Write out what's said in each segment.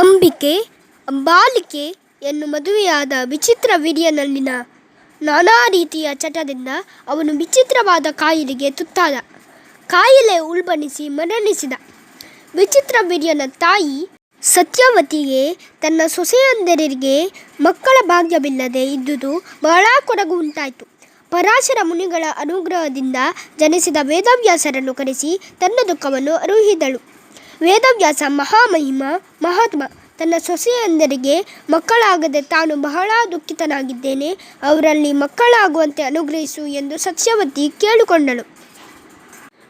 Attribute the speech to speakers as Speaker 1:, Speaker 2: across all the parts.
Speaker 1: ಅಂಬಿಕೆ ಅಂಬಾಲಿಕೆಯನ್ನು ಮದುವೆಯಾದ ವಿಚಿತ್ರ ವೀರ್ಯನಲ್ಲಿನ ನಾನಾ ರೀತಿಯ ಚಟದಿಂದ ಅವನು ವಿಚಿತ್ರವಾದ ಕಾಯಿಲೆಗೆ ತುತ್ತಾದ. ಕಾಯಿಲೆ ಉಲ್ಬಣಿಸಿ ಮರಣಿಸಿದ. ವಿಚಿತ್ರ ವೀರ್ಯನ ತಾಯಿ ಸತ್ಯವತಿಗೆ ತನ್ನ ಸೊಸೆಯಂದಿರಿಗೆ ಮಕ್ಕಳ ಭಾಗ್ಯವಿಲ್ಲದೆ ಇದ್ದುದು ಬಹಳ ಕೊಡಗು ಉಂಟಾಯಿತು. ಪರಾಶರ ಮುನಿಗಳ ಅನುಗ್ರಹದಿಂದ ಜನಿಸಿದ ವೇದವ್ಯಾಸರನ್ನು ಕರೆಸಿ ತನ್ನ ದುಃಖವನ್ನು ಅರುಹಿದಳು. ವೇದವ್ಯಾಸ ಮಹಾಮಹಿಮ, ಮಹಾತ್ಮ ತನ್ನ ಸೊಸೆಯಂದರಿಗೆ ಮಕ್ಕಳಾಗದೆ ತಾನು ಬಹಳ ದುಃಖಿತನಾಗಿದ್ದೇನೆ. ಅವರಲ್ಲಿ ಮಕ್ಕಳಾಗುವಂತೆ ಅನುಗ್ರಹಿಸು ಎಂದು ಸತ್ಯವತಿ ಕೇಳಿಕೊಂಡಳು.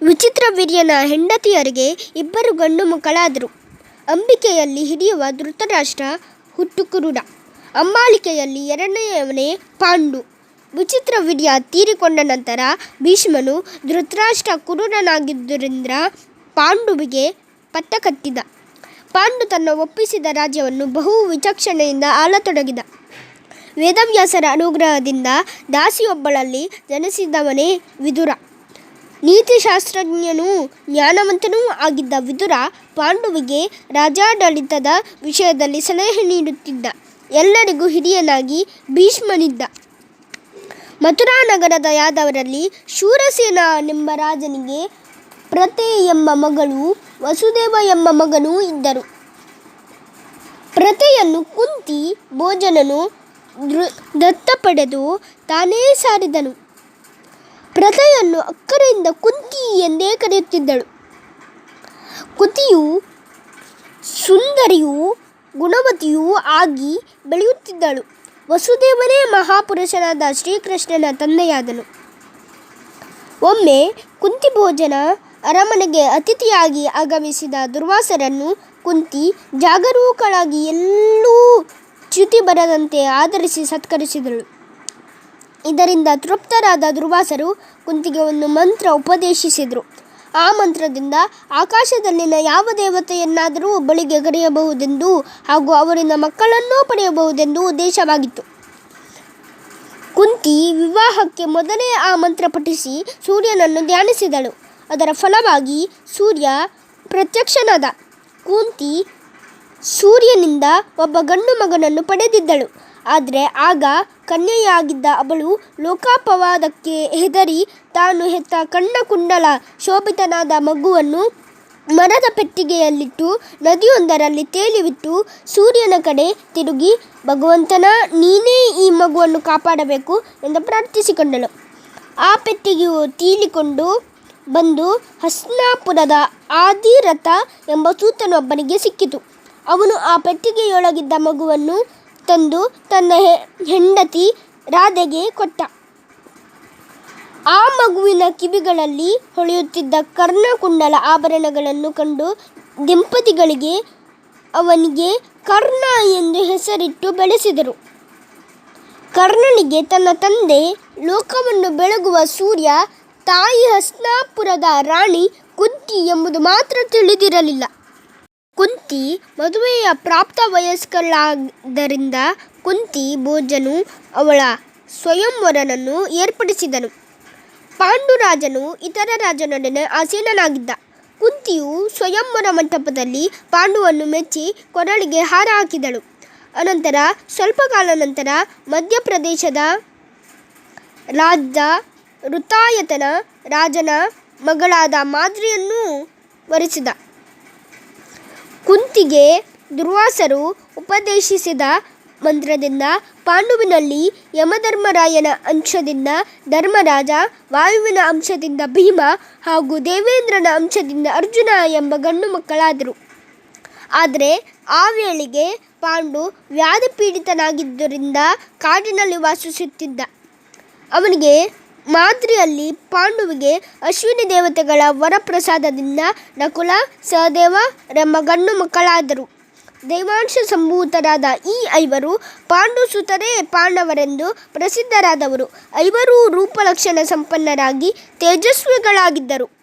Speaker 1: ವಿಚಿತ್ರ ವೀರ್ಯನ ಹೆಂಡತಿಯರಿಗೆ ಇಬ್ಬರು ಗಂಡು ಮಕ್ಕಳಾದರು. ಅಂಬಿಕೆಯಲ್ಲಿ ಹಿಡಿಯುವ ಧೃತರಾಷ್ಟ್ರ, ಹುಟ್ಟುಕುರುಡ ಅಂಬಾಲಿಕೆಯಲ್ಲಿ ಎರಡನೆಯವನೇ ಪಾಂಡು. ವಿಚಿತ್ರ ವೀರ್ಯ ತೀರಿಕೊಂಡ ನಂತರ ಭೀಷ್ಮನು ಧೃತರಾಷ್ಟ್ರ ಕುರುಡನಾಗಿದ್ದರಿಂದ ಪಾಂಡುವಿಗೆ ಪಟ್ಟಕಟ್ಟಿದ. ಪಾಂಡು ತನ್ನ ಒಪ್ಪಿಸಿದ ರಾಜ್ಯವನ್ನು ಬಹು ವಿಚಕ್ಷಣೆಯಿಂದ ಆಳತೊಡಗಿದ. ವೇದವ್ಯಾಸರ ಅನುಗ್ರಹದಿಂದ ದಾಸಿಯೊಬ್ಬಳಲ್ಲಿ ಜನಿಸಿದವನೇ ವಿದುರ. ನೀತಿಶಾಸ್ತ್ರಜ್ಞನೂ ಜ್ಞಾನವಂತನೂ ಆಗಿದ್ದ ವಿದುರ ಪಾಂಡುವಿಗೆ ರಾಜಾಡಳಿತದ ವಿಷಯದಲ್ಲಿ ಸಲಹೆ ನೀಡುತ್ತಿದ್ದ. ಎಲ್ಲರಿಗೂ ಹಿರಿಯನಾಗಿ ಭೀಷ್ಮನಿದ್ದ. ಮಥುರಾ ನಗರದ ಯಾದವರಲ್ಲಿ ಶೂರಸೇನನೆಂಬ ರಾಜನಿಗೆ ಪ್ರತೆ ಎಂಬ ಮಗಳು, ವಸುದೇವ ಎಂಬ ಮಗನೂ ಇದ್ದರು. ಪ್ರತೆಯನ್ನು ಕುಂತಿ ಭೋಜನನು ದತ್ತಪಡೆದು ತಾನೇ ಸಾರಿದನು. ಪ್ರತೆಯನ್ನು ಅಕ್ಕರೆಯಿಂದ ಕುಂತಿ ಎಂದೇ ಕರೆಯುತ್ತಿದ್ದಳು. ಕುತಿಯು ಸುಂದರಿಯೂ ಗುಣವತಿಯೂ ಆಗಿ ಬೆಳೆಯುತ್ತಿದ್ದಳು. ವಸುದೇವನೇ ಮಹಾಪುರುಷನಾದ ಶ್ರೀಕೃಷ್ಣನ ತಂದೆಯಾದನು. ಒಮ್ಮೆ ಕುಂತಿಭೋಜನ ಅರಮನೆಗೆ ಅತಿಥಿಯಾಗಿ ಆಗಮಿಸಿದ ದುರ್ವಾಸರನ್ನು ಕುಂತಿ ಜಾಗರೂಕಳಾಗಿ ಎಲ್ಲೂ ಚ್ಯುತಿ ಬರದಂತೆ ಆದರಿಸಿ ಸತ್ಕರಿಸಿದಳು. ಇದರಿಂದ ತೃಪ್ತರಾದ ದುರ್ವಾಸರು ಕುಂತಿಗೆ ಒಂದು ಮಂತ್ರ ಉಪದೇಶಿಸಿದರು. ಆ ಮಂತ್ರದಿಂದ ಆಕಾಶದಲ್ಲಿನ ಯಾವ ದೇವತೆಯನ್ನಾದರೂ ಬಳಿಗೆ ಕರೆಯಬಹುದೆಂದು ಹಾಗೂ ಅವರಿಂದ ಮಕ್ಕಳನ್ನೂ ಪಡೆಯಬಹುದೆಂದು ಉದ್ದೇಶವಾಗಿತ್ತು. ಕುಂತಿ ವಿವಾಹಕ್ಕೆ ಮೊದಲೇ ಆ ಮಂತ್ರ ಪಠಿಸಿ ಸೂರ್ಯನನ್ನು ಧ್ಯಾನಿಸಿದಳು. ಅದರ ಫಲವಾಗಿ ಸೂರ್ಯ ಪ್ರತ್ಯಕ್ಷನಾದ. ಕುಂತಿ ಸೂರ್ಯನಿಂದ ಒಬ್ಬ ಗಂಡು ಮಗನನ್ನು ಪಡೆದಿದ್ದಳು. ಆದರೆ ಆಗ ಕನ್ಯೆಯಾಗಿದ್ದ ಅವಳು ಲೋಕಾಪವಾದಕ್ಕೆ ಹೆದರಿ ತಾನು ಹೆತ್ತ ಕಣ್ಣ ಕುಂಡಲ ಶೋಭಿತನಾದ ಮಗುವನ್ನು ಮರದ ಪೆಟ್ಟಿಗೆಯಲ್ಲಿಟ್ಟು ನದಿಯೊಂದರಲ್ಲಿ ತೇಲಿಬಿಟ್ಟು ಸೂರ್ಯನ ಕಡೆ ತಿರುಗಿ, ಭಗವಂತನ, ನೀನೇ ಈ ಮಗುವನ್ನು ಕಾಪಾಡಬೇಕು ಎಂದು ಪ್ರಾರ್ಥಿಸಿಕೊಂಡಳು. ಆ ಪೆಟ್ಟಿಗೆಯು ತೀಲಿಕೊಂಡು ಬಂದು ಹಸ್ನಾಪುರದ ಆದಿರಥ ಎಂಬ ಸೂತನೊಬ್ಬನಿಗೆ ಸಿಕ್ಕಿತು. ಅವನು ಆ ಪೆಟ್ಟಿಗೆಯೊಳಗಿದ್ದ ಮಗುವನ್ನು ತಂದು ತನ್ನ ಹೆಂಡತಿ ರಾಧೆಗೆ ಕೊಟ್ಟ. ಆ ಮಗುವಿನ ಕಿವಿಗಳಲ್ಲಿ ಹೊಳೆಯುತ್ತಿದ್ದ ಕರ್ಣಕುಂಡಲ ಆಭರಣಗಳನ್ನು ಕಂಡು ದಂಪತಿಗಳಿಗೆ ಅವನಿಗೆ ಕರ್ಣ ಎಂದು ಹೆಸರಿಟ್ಟು ಬೆಳೆಸಿದರು. ಕರ್ಣನಿಗೆ ತನ್ನ ತಂದೆ ಲೋಕವನ್ನು ಬೆಳಗುವ ಸೂರ್ಯ, ತಾಯಿ ಹಸ್ನಾಪುರದ ರಾಣಿ ಕುಂತಿ ಎಂಬುದು ಮಾತ್ರ ತಿಳಿದಿರಲಿಲ್ಲ. ಕುಂತಿ ಮದುವೆಯ ಪ್ರಾಪ್ತ ವಯಸ್ಕರಾದ್ದರಿಂದ ಕುಂತಿ ಭೋಜನು ಅವಳ ಸ್ವಯಂವರನನ್ನು ಏರ್ಪಡಿಸಿದನು. ಪಾಂಡುರಾಜನು ಇತರ ರಾಜನೊಡನೆ ಆಸೀನನಾಗಿದ್ದ. ಕುಂತಿಯು ಸ್ವಯಂವರ ಮಂಟಪದಲ್ಲಿ ಪಾಂಡುವನ್ನು ಮೆಚ್ಚಿ ಕೊರಳಿಗೆ ಹಾರ ಹಾಕಿದಳು. ಅನಂತರ ಸ್ವಲ್ಪ ಕಾಲ ನಂತರ ಮಧ್ಯಪ್ರದೇಶದ ರಾಜ ಋತಾಯತನ ರಾಜನ ಮಗಳಾದ ಮಾದ್ರಿಯನ್ನು ವರಿಸಿದ. ಕುಂತಿಗೆ ದುರ್ವಾಸರು ಉಪದೇಶಿಸಿದ ಮಂತ್ರದಿಂದ ಪಾಂಡುವಿನಲ್ಲಿ ಯಮಧರ್ಮರಾಯನ ಅಂಶದಿಂದ ಧರ್ಮರಾಜ, ವಾಯುವಿನ ಅಂಶದಿಂದ ಭೀಮ ಹಾಗೂ ದೇವೇಂದ್ರನ ಅಂಶದಿಂದ ಅರ್ಜುನ ಎಂಬ ಗಂಡು ಮಕ್ಕಳಾದರು. ಆದರೆ ಆ ವೇಳೆಗೆ ಪಾಂಡು ವ್ಯಾಧಿಪೀಡಿತನಾಗಿದ್ದರಿಂದ ಕಾಡಿನಲ್ಲಿ ವಾಸಿಸುತ್ತಿದ್ದ. ಅವನಿಗೆ ಮಾದ್ರಿಯಲ್ಲಿ ಪಾಂಡುವಿಗೆ ಅಶ್ವಿನಿ ದೇವತೆಗಳ ವರಪ್ರಸಾದದಿಂದ ನಕುಲ, ಸಹದೇವ ಸಹದೇವರೆಂಬ ಗಂಡು ಮಕ್ಕಳಾದರು. ದೈವಾಂಶ ಸಂಭೂತರಾದ ಈ ಐವರು ಪಾಂಡುಸುತರೇ ಪಾಂಡವರೆಂದು ಪ್ರಸಿದ್ಧರಾದವರು. ಐವರೂ ರೂಪಲಕ್ಷಣ ಸಂಪನ್ನರಾಗಿ ತೇಜಸ್ವಿಗಳಾಗಿದ್ದರು.